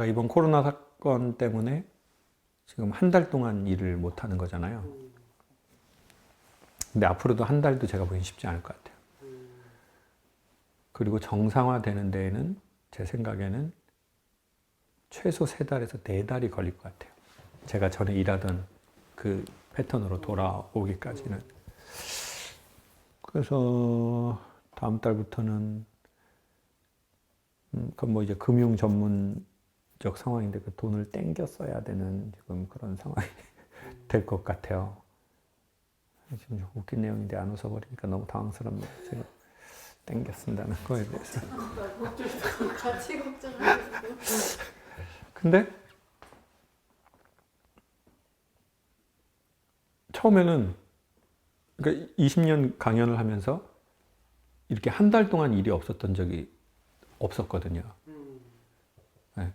제가 이번 코로나 사건 때문에 지금 한 달 동안 일을 못 하는 거잖아요. 근데 앞으로도 한 달도 제가 보기엔 쉽지 않을 것 같아요. 그리고 정상화되는 데에는 제 생각에는 최소 세 달에서 네 달이 걸릴 것 같아요. 제가 전에 일하던 그 패턴으로 돌아오기까지는. 그래서 다음 달부터는 음, 그건 뭐 이제 금융 전문 적 상황인데 그 돈을 땡겨 써야 되는 지금 그런 상황이 될 것 같아요. 지금 좀 웃긴 내용인데 안 웃어버리니까 너무 당황스럽네요. 제가 땡겨 쓴다는 거에 대해서. 같이 걱정하시고 근데 처음에는 그러니까 20년 강연을 하면서 이렇게 한 달 동안 일이 없었던 적이 없었거든요. 네.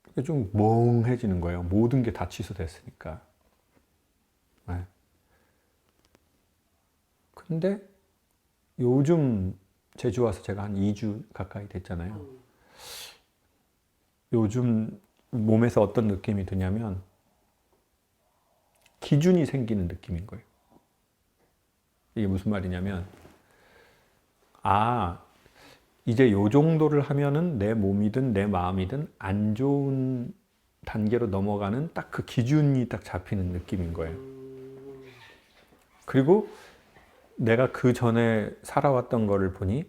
그러니까 좀 멍해지는 거예요. 모든 게 다 취소됐으니까. 네. 근데 요즘 제주 와서 제가 한 2주 가까이 됐잖아요. 요즘 몸에서 어떤 느낌이 드냐면 기준이 생기는 느낌인 거예요. 이게 무슨 말이냐면 아 이제 요 정도를 하면은 내 몸이든 내 마음이든 안 좋은 단계로 넘어가는 딱 그 기준이 딱 잡히는 느낌인 거예요. 그리고 내가 그 전에 살아왔던 거를 보니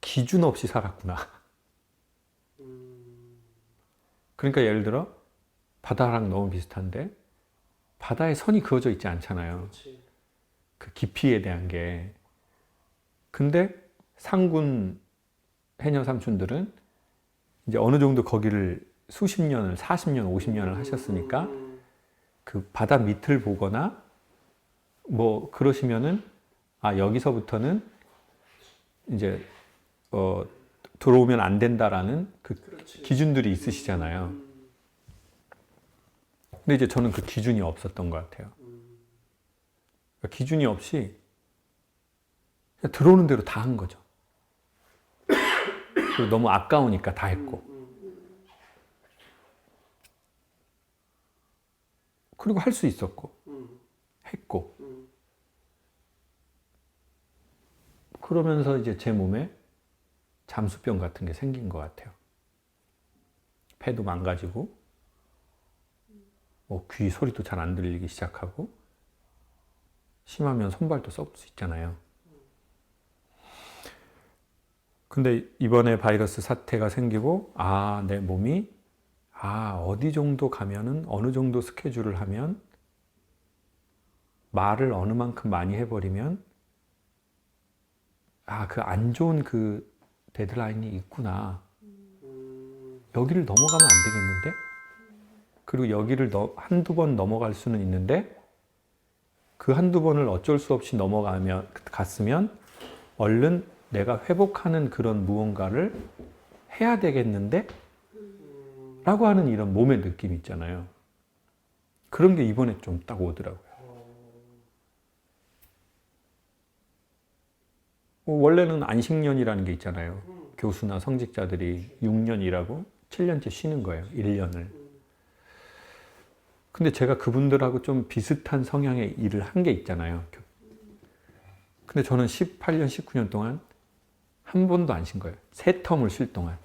기준 없이 살았구나. 그러니까 예를 들어 바다랑 너무 비슷한데 바다에 선이 그어져 있지 않잖아요. 그 깊이에 대한 게. 근데 상군 해녀 삼촌들은 이제 어느 정도 거기를 수십 년을, 40년, 50년을 하셨으니까 음, 그 바다 밑을 보거나 뭐 그러시면은 아 여기서부터는 이제 어 들어오면 안 된다라는 그 그렇지. 기준들이 있으시잖아요. 음, 근데 이제 저는 그 기준이 없었던 것 같아요. 음, 그러니까 기준이 없이 들어오는 대로 다 한 거죠. 그리고 너무 아까우니까 다 했고. 그리고 할 수 있었고, 음, 했고. 음. 그러면서 이제 제 몸에 잠수병 같은 게 생긴 것 같아요. 폐도 망가지고, 뭐 귀 소리도 잘 안 들리기 시작하고, 심하면 손발도 썩을 수 있잖아요. 근데 이번에 바이러스 사태가 생기고, 아, 내 몸이, 아, 어디 정도 가면은, 어느 정도 스케줄을 하면, 말을 어느 만큼 많이 해버리면, 아, 그 안 좋은 그 데드라인이 있구나. 여기를 넘어가면 안 되겠는데? 그리고 여기를 너- 한두 번 넘어갈 수는 있는데, 그 한두 번을 어쩔 수 없이 넘어가면, 갔으면, 얼른 내가 회복하는 그런 무언가를 해야 되겠는데? 라고 하는 이런 몸의 느낌 있잖아요. 그런 게 이번에 좀 딱 오더라고요. 어, 원래는 안식년이라는 게 있잖아요. 교수나 성직자들이 6년 일하고 7년째 쉬는 거예요. 1년을. 근데 제가 그분들하고 좀 비슷한 성향의 일을 한 게 있잖아요. 교- 근데 저는 18년, 19년 동안 한 번도 안 쉰 거예요. 세 텀을 쉴 동안.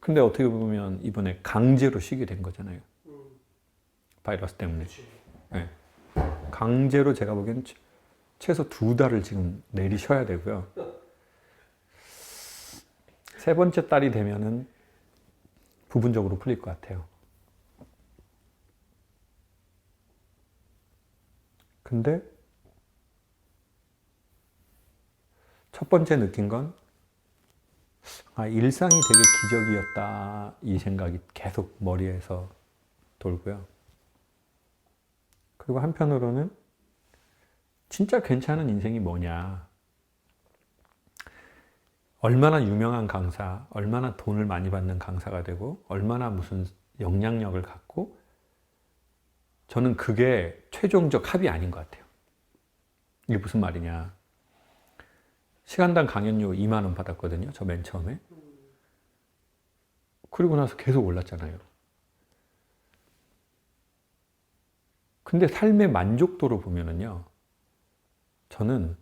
근데 어떻게 보면 이번에 강제로 쉬게 된 거잖아요. 바이러스 때문에. 네. 강제로 제가 보기엔 최- 최소 두 달을 지금 내리 쉬어야 되고요. 세 번째 달이 되면은 부분적으로 풀릴 것 같아요. 근데 첫 번째 느낀 건 아, 일상이 되게 기적이었다 이 생각이 계속 머리에서 돌고요. 그리고 한편으로는 진짜 괜찮은 인생이 뭐냐. 얼마나 유명한 강사, 얼마나 돈을 많이 받는 강사가 되고, 얼마나 무슨 영향력을 갖고, 저는 그게 최종적 합이 아닌 것 같아요. 이게 무슨 말이냐. 시간당 강연료 2만 원 받았거든요. 저 맨 처음에. 그리고 나서 계속 올랐잖아요. 근데 삶의 만족도로 보면은요. 저는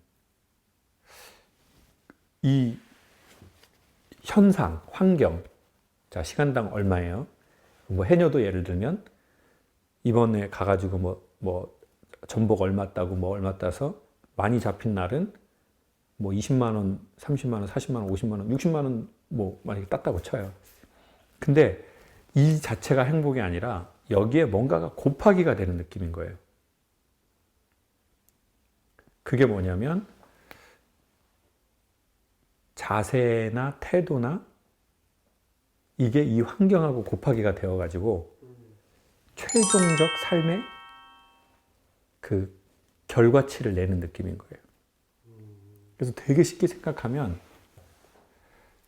이 현상, 환경, 자, 시간당 얼마예요? 뭐 해녀도 예를 들면 이번에 가가지고 뭐, 뭐, 전복 얼마 따고 뭐 얼마 따서 많이 잡힌 날은 뭐 20만 원, 30만 원, 40만 원, 50만 원, 60만 원 뭐 만약에 땄다고 쳐요. 근데 이 자체가 행복이 아니라 여기에 뭔가가 곱하기가 되는 느낌인 거예요. 그게 뭐냐면 자세나 태도나 이게 이 환경하고 곱하기가 되어 가지고 최종적 삶의 그 결과치를 내는 느낌인 거예요. 그래서 되게 쉽게 생각하면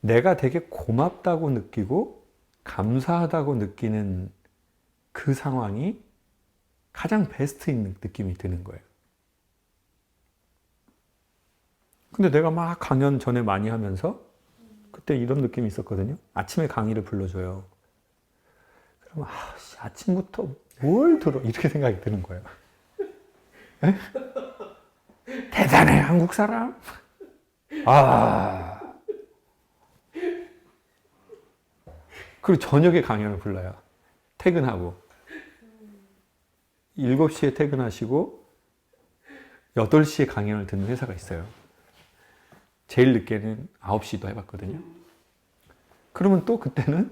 내가 되게 고맙다고 느끼고 감사하다고 느끼는 그 상황이 가장 베스트인 느낌이 드는 거예요. 근데 내가 막 강연 전에 많이 하면서 그때 이런 느낌이 있었거든요. 아침에 강의를 불러줘요. 그러면 아, 씨, 아침부터 뭘 들어 이렇게 생각이 드는 거예요. 에? 대단해 한국 사람. 아. 그리고 저녁에 강연을 불러요. 퇴근하고. 7시에 퇴근하시고 8시에 강연을 듣는 회사가 있어요. 제일 늦게는 9시도 해봤거든요. 그러면 또 그때는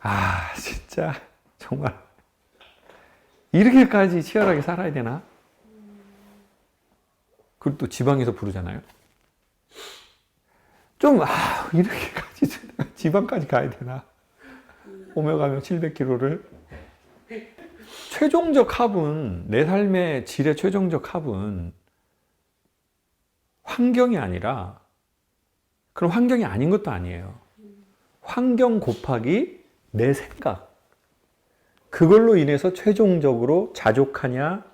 아 진짜 정말 이렇게까지 치열하게 살아야 되나? 그리고 또 지방에서 부르잖아요. 좀 아, 이렇게까지 지방까지 가야 되나? 오며 가며 700km를 최종적 합은 내 삶의 질의 최종적 합은 환경이 아니라 그런 환경이 아닌 것도 아니에요. 환경 곱하기 내 생각. 그걸로 인해서 최종적으로 자족하냐,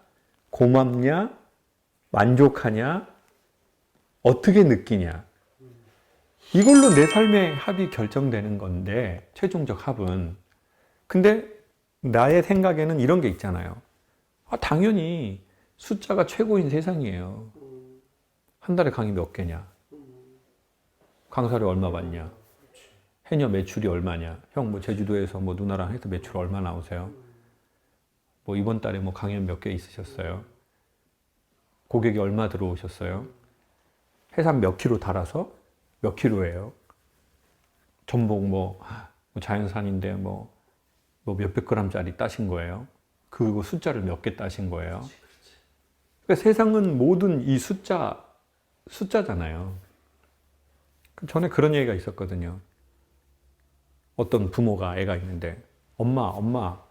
고맙냐, 만족하냐, 어떻게 느끼냐. 이걸로 내 삶의 합이 결정되는 건데, 최종적 합은. 근데 나의 생각에는 이런 게 있잖아요. 아, 당연히 숫자가 최고인 세상이에요. 한 달에 강의 몇 개냐? 강사료 얼마 받냐? 해녀 매출이 얼마냐? 형, 뭐 제주도에서 뭐 누나랑 해서 매출 얼마 나오세요? 뭐 이번 달에 뭐 강연 몇 개 있으셨어요? 고객이 얼마 들어오셨어요? 해산 몇 킬로 달아서 몇 킬로예요? 전복 뭐, 뭐 자연산인데 뭐, 뭐 몇백 그램짜리 따신 거예요? 그리고 숫자를 몇 개 따신 거예요? 그러니까 세상은 모든 이 숫자, 숫자잖아요. 전에 그런 얘기가 있었거든요. 어떤 부모가 애가 있는데, 엄마, 엄마,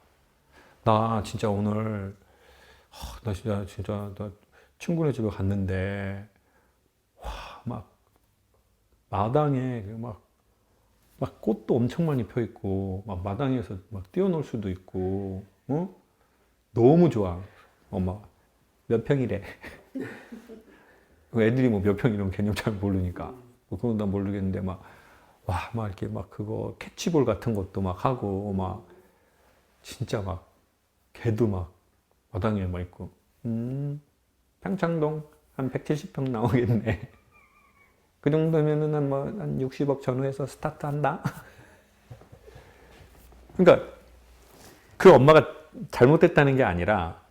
나 진짜 오늘, 하, 나 진짜, 진짜, 나 친구네 집에 갔는데, 와, 막, 마당에 그 막, 막 꽃도 엄청 많이 펴 있고, 막 마당에서 막 뛰어놀 수도 있고, 어? 너무 좋아. 엄마, 몇 평이래. 애들이 뭐 몇 평 이런 개념 잘 모르니까. 뭐 그건 난 모르겠는데 막, 와, 막 이렇게 막 그거 캐치볼 같은 것도 막 하고, 막, 진짜 막, 개도 막, 마당에 막 있고, 음, 평창동 한 170평 나오겠네. 그 정도면은 한 뭐, 한 60억 전후에서 스타트 한다? 그러니까, 그 엄마가 잘못됐다는 게 아니라,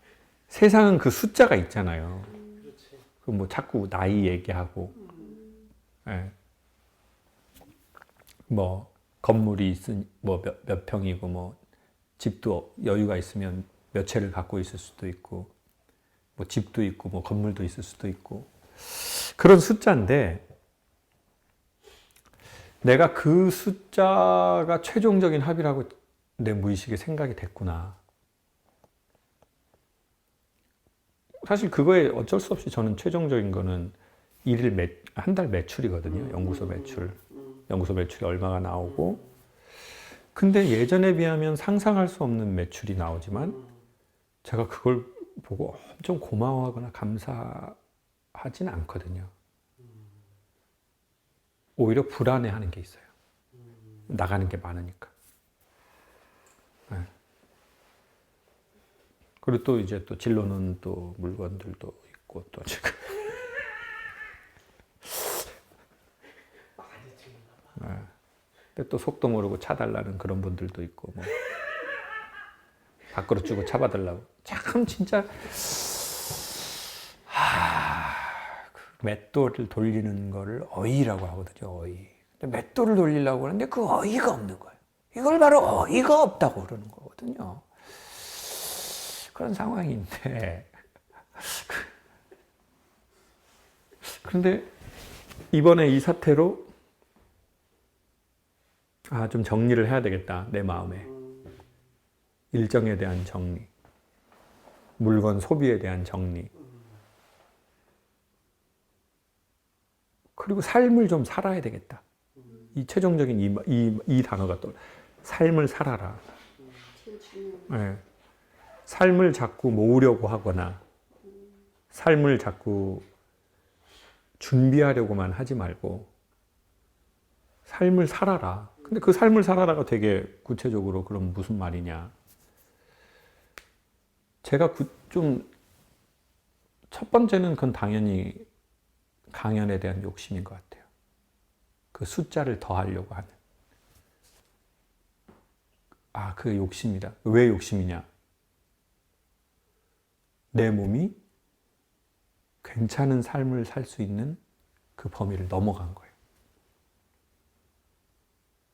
세상은 그 숫자가 있잖아요. 그 뭐 자꾸 나이 얘기하고, 예. 뭐 건물이 있으니 뭐몇 몇 평이고 뭐 집도 여유가 있으면 몇 채를 갖고 있을 수도 있고, 뭐 집도 있고 뭐 건물도 있을 수도 있고 그런 숫자인데 내가 그 숫자가 최종적인 합이라고 내 무의식에 생각이 됐구나. 사실 그거에 어쩔 수 없이 저는 최종적인 거는 일일 매, 한달 매출이거든요. 연구소 매출. 연구소 매출이 얼마가 나오고. 근데 예전에 비하면 상상할 수 없는 매출이 나오지만 제가 그걸 보고 엄청 고마워하거나 감사하진 않거든요. 오히려 불안해하는 게 있어요. 나가는 게 많으니까. 네. 그리고 또 이제 또 진로는 또 물건들도 있고 또 지금. 근데 또 속도 모르고 차 달라는 그런 분들도 있고 뭐 밖으로 주고 차 받으려고 참 진짜 하그 맷돌을 돌리는 거를 어이라고 하거든요 어이 근데 맷돌을 돌리려고 하는데 그 어이가 없는 거예요 이걸 바로 어이가 없다고 그러는 거거든요 그런 상황인데 그런데 이번에 이 사태로 아, 좀 정리를 해야 되겠다. 내 마음에. 일정에 대한 정리. 물건 소비에 대한 정리. 그리고 삶을 좀 살아야 되겠다. 이 최종적인 이, 이, 이 단어가 또 삶을 살아라. 예. 삶을 자꾸 모으려고 하거나 삶을 자꾸 준비하려고만 하지 말고 삶을 살아라. 근데 그 삶을 살아라가 되게 구체적으로 그럼 무슨 말이냐? 제가 좀 첫 번째는 그건 당연히 강연에 대한 욕심인 것 같아요. 그 숫자를 더하려고 하는. 아, 그 욕심이다. 왜 욕심이냐? 내 몸이 괜찮은 삶을 살 수 있는 그 범위를 넘어간 거예요.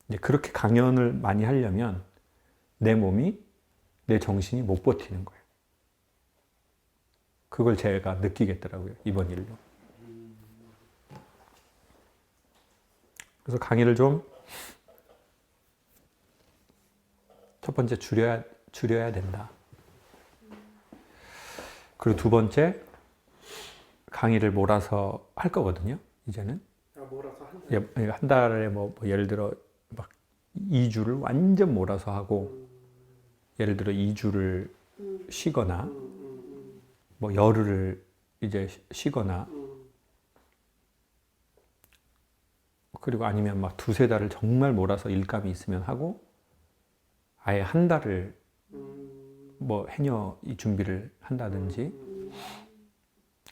이제 그렇게 강연을 많이 하려면 내 몸이 내 정신이 못 버티는 거예요. 그걸 제가 느끼겠더라고요. 이번 일로. 그래서 강의를 좀 첫 번째 줄여야 줄여야 된다. 그리고 두 번째 강의를 몰아서 할 거거든요. 이제는 아 몰아서 한 달. 예, 예, 한 달에 뭐, 뭐 예를 들어 막 2주를 완전 몰아서 하고 예를 들어 2주를 음, 쉬거나 음, 음, 뭐 열흘을 이제 쉬- 쉬거나 음, 음. 그리고 아니면 막 두세 달을 정말 몰아서 일감이 있으면 하고 아예 한 달을 음, 뭐 해녀 이 준비를 한다든지 음,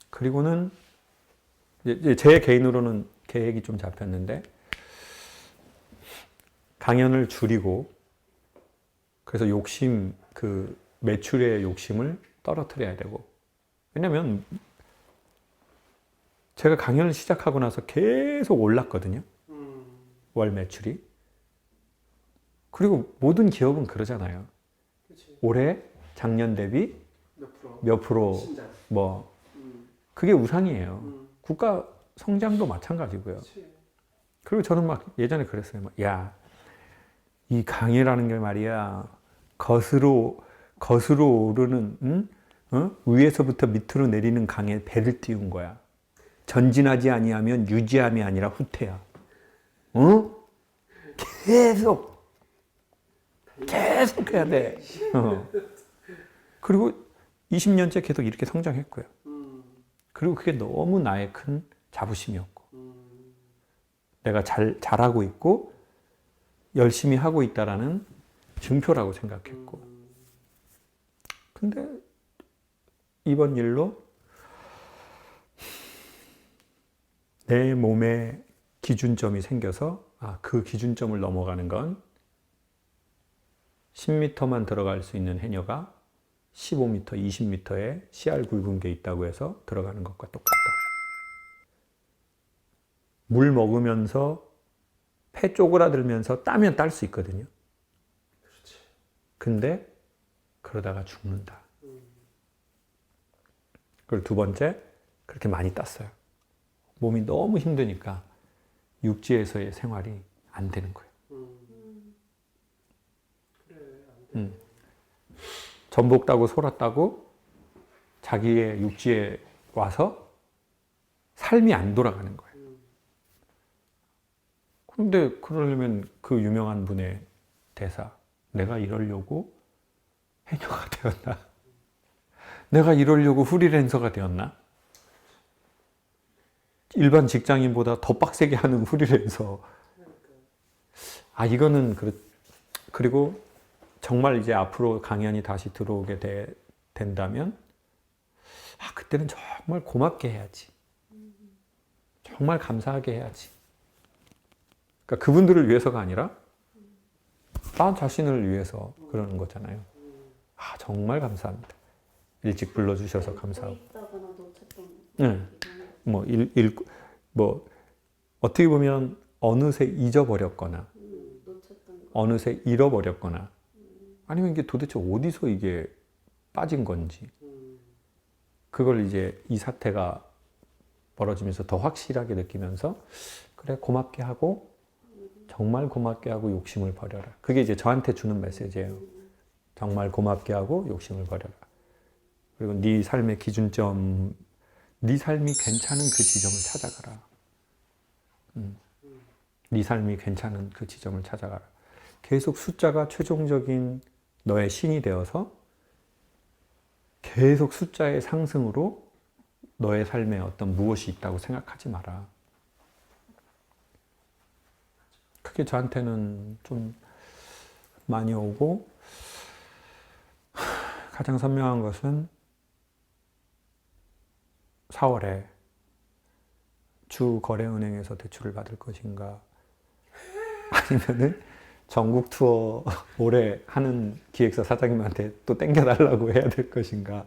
그리고는 제 개인으로는 계획이 좀 잡혔는데 강연을 줄이고 그래서 욕심 그 매출의 욕심을 떨어뜨려야 되고 왜냐면 제가 강연을 시작하고 나서 계속 올랐거든요 음. 월 매출이 그리고 모든 기업은 그러잖아요 그렇지. 올해 작년 대비 몇 프로? 몇 프로. 뭐 음, 그게 우상이에요 음. 국가 성장도 마찬가지고요 그렇지. 그리고 저는 막 예전에 그랬어요. 막, 야, 이 강이라는 게 말이야 거스로 거스로 오르는 응? 어? 위에서부터 밑으로 내리는 강에 배를 띄운 거야. 전진하지 아니하면 유지함이 아니라 후퇴야. 어? 계속 계속 해야 돼. 어. 그리고 20년째 계속 이렇게 성장했고요. 음, 그리고 그게 너무 나의 큰 자부심이었고. 음, 내가 잘, 잘하고 있고 열심히 하고 있다라는 증표라고 생각했고 음. 근데 이번 일로 내 몸에 기준점이 생겨서 아, 그 기준점을 넘어가는 건 10m만 들어갈 수 있는 해녀가 15m, 20m에 씨알 굵은 게 있다고 해서 들어가는 것과 똑같다. 물 먹으면서 폐 쪼그라들면서 따면 딸 수 있거든요. 그렇지. 근데 그러다가 죽는다. 음, 그리고 두 번째, 그렇게 많이 땄어요. 몸이 너무 힘드니까 육지에서의 생활이 안 되는 거예요. 음. 그래. 전복 따고 소라 따고 자기의 육지에 와서 삶이 안 돌아가는 거예요. 음, 그런데 그러려면 그 유명한 분의 대사, 내가 이러려고 해녀가 되었나? 내가 이러려고 프리랜서가 되었나? 일반 직장인보다 더 빡세게 하는 프리랜서. 아, 이거는 그렇, 그리고 정말 이제 앞으로 강연이 다시 들어오게 돼- 된다면, 아, 그때는 정말 고맙게 해야지. 정말 감사하게 해야지. 그러니까 그분들을 위해서가 아니라, 나 자신을 위해서 그러는 거잖아요. 아, 정말 감사합니다. 일찍 불러주셔서 감사하고. 네. 뭐, 일, 일, 뭐, 어떻게 보면 어느새 잊어버렸거나. 어느새 잃어버렸거나, 아니면 이게 도대체 어디서 이게 빠진 건지, 음, 그걸 이제 이 사태가 벌어지면서 더 확실하게 느끼면서, 그래, 고맙게 하고, 정말 고맙게 하고 욕심을 버려라. 그게 이제 저한테 주는 메시지예요. 정말 고맙게 하고 욕심을 버려라. 그리고 네 삶의 기준점, 네 삶이 괜찮은 그 지점을 찾아가라. 음. 네 삶이 괜찮은 그 지점을 찾아가라. 계속 숫자가 최종적인 너의 신이 되어서 계속 숫자의 상승으로 너의 삶에 어떤 무엇이 있다고 생각하지 마라. 그게 저한테는 좀 많이 오고 가장 선명한 것은 4월에 주 거래은행에서 대출을 받을 것인가 아니면은 전국 투어 올해 하는 기획사 사장님한테 또 땡겨달라고 해야 될 것인가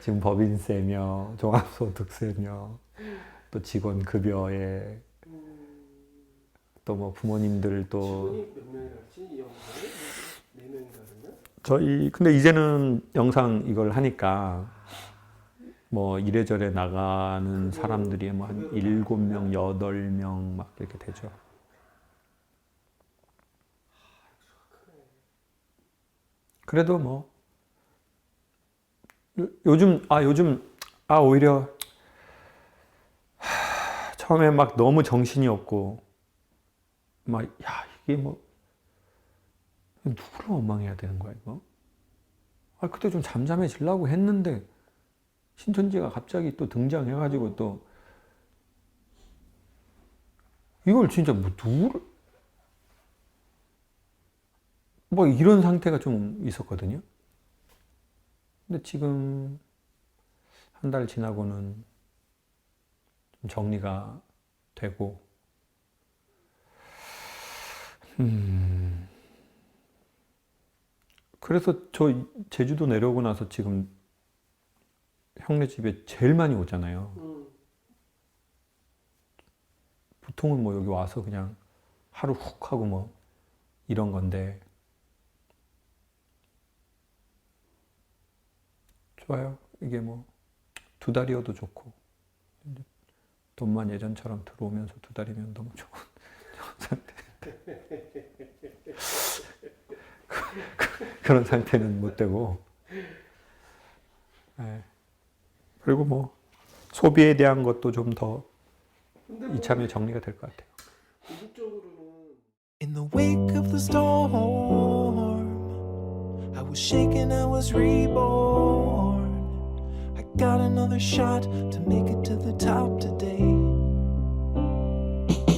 지금 법인세며 종합소득세며 또 직원 급여에 또 뭐 부모님들 또? 저희 근데 이제는 영상 이걸 하니까 뭐 이래저래 나가는 사람들이 뭐한 일곱 명, 여덟 명막 이렇게 되죠. 그래도 뭐 요- 요즘 아 요즘 아 오히려 하, 처음에 막 너무 정신이 없고 막 야 이게 뭐 누구를 원망해야 되는 거야 이거? 아 그때 좀 잠잠해지려고 했는데 신천지가 갑자기 또 등장해가지고 또 이걸 진짜 뭐 누구를 뭐 이런 상태가 좀 있었거든요. 근데 지금 한 달 지나고는 좀 정리가 되고 음. 그래서 저 제주도 내려오고 나서 지금 형네 집에 제일 많이 오잖아요. 음, 보통은 뭐 여기 와서 그냥 하루 훅 하고 뭐 이런 건데 좋아요. 이게 뭐 두 달이어도 좋고 돈만 예전처럼 들어오면서 두 달이면 너무 좋은, 상태. 그런 상태는 못 되고. 예. 그리고 뭐 소비에 대한 것도 좀더뭐 이참에 정리가 될 것 같아요. In the wake of the storm, I was shaken, I was reborn. I got another shot to make it to the top today.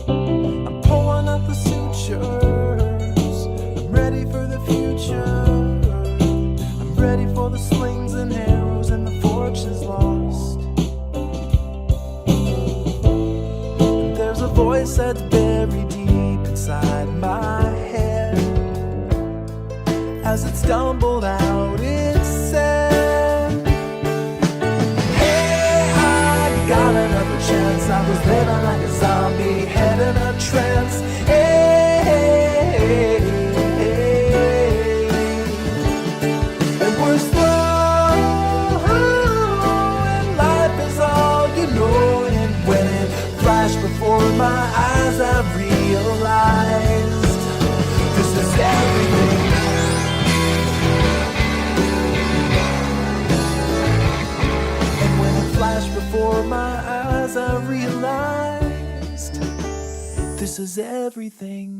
I'm pulling up the sutures, I'm ready for the future. I'm ready for the slings stumbled out, it said, Hey, I got another chance. I was living like a zombie, head in a trance. Hey, and we're slow, and life is all you know. And when it flashed before my eyes, I realized before my eyes, I realized this is everything.